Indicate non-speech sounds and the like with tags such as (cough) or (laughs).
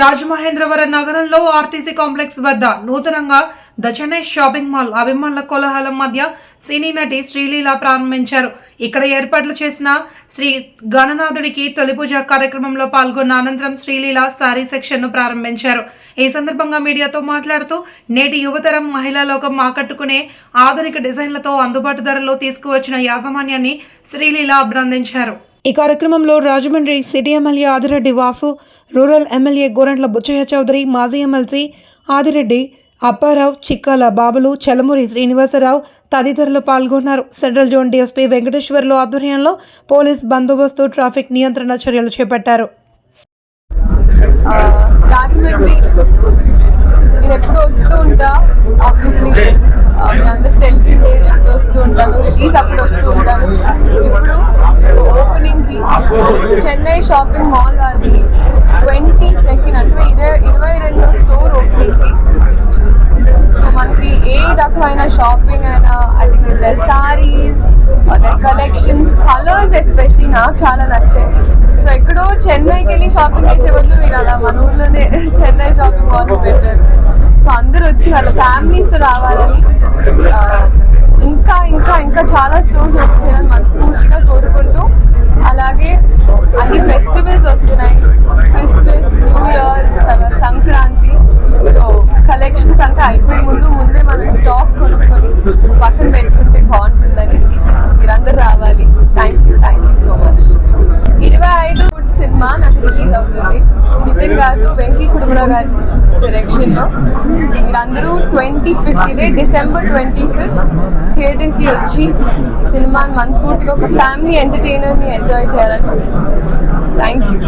రాజమహేంద్రవరం నగరంలో RTC complex వద్ద నూతనంగా ద షాపింగ్ మాల్ అభిమానుల కోలాహలం మధ్య సినీ నటి శ్రీలీల ప్రారంభించారు. ఇక్కడ ఏర్పాట్లు చేసిన శ్రీ గణనాథుడికి తొలి పూజ కార్యక్రమంలో పాల్గొన్న అనంతరం శ్రీలీల శారీ సెక్షన్ను ప్రారంభించారు. ఈ సందర్భంగా మీడియాతో మాట్లాడుతూ నేటి యువతరం మహిళా లోకం ఆకట్టుకునే ఆధునిక డిజైన్లతో అందుబాటు ధరలో తీసుకువచ్చిన యాజమాన్యాన్ని శ్రీలీల అభినందించారు. ఈ కార్యక్రమంలో Rajahmundry city MLA Adireddy Vasu rural MLA Gorantla Butchaiah Chowdary మాజీ ఎమ్మెల్సీ ఆదిరెడ్డి అప్పారావు చిక్కాల బాబులు చలమూరి శ్రీనివాసరావు తదితరులు పాల్గొన్నారు. సెంట్రల్ జోన్ డీఎస్పీ వెంకటేశ్వర్లు ఆధ్వర్యంలో పోలీస్ బందోబస్తు ట్రాఫిక్ నియంత్రణ చర్యలు చేపట్టారు. నేను ఎప్పుడు వస్తూ ఉంటా. ఆబ్వియస్లీ మీ అందరికి తెలిసిందే ఎప్పుడు వస్తూ ఉంటాను. రిలీజ్ అప్పుడు వస్తూ ఉంటాను. చెన్నై షాపింగ్ మాల్ అది ట్వంటీ సెకండ్ అంటే ఇరవై ఇరవై రెండో స్టోర్ ఓపెనింగ్కి. సో మనకి ఏ రకమైన షాపింగ్ అయినా అది సారీస్ కలెక్షన్స్ కలర్స్ ఎస్పెషలీ నాకు చాలా నచ్చాయి. సో ఎక్కడో చెన్నైకి వెళ్ళి షాపింగ్ చేసే వాళ్ళు మీరు అలా మన ఊర్లోనే (laughs) చెన్నై షాపింగ్ మాల్ పెట్టారు సో అందరూ వచ్చి వాళ్ళ ఫ్యామిలీస్తో రావాలని uh, ఇంకా ఇంకా ఇంకా చాలా స్టోర్స్ ఓపెన్ చేయాలని మనస్ఫూర్తిగా ముందు ముందే మనం స్టాక్ కొనుక్కొని పక్కన పెట్టుకుంటే బాగుంటుందని మీరందరూ రావాలి. Thank you thank you so much ఇరవై ఐదు సినిమా నాకు రిలీజ్ అవుతుంది. నితిన్ గారు వెంకీ కుటుంబ గారి డైరెక్షన్లో. మీరందరూ ట్వంటీ ఫిఫ్త్ ఇదే డిసెంబర్ ట్వంటీ ఫిఫ్త్ థియేటర్కి వచ్చి సినిమాని మనస్ఫూర్తిగా ఒక ఫ్యామిలీ ఎంటర్టైనర్ని ఎంజాయ్ చేయాలని. Thank you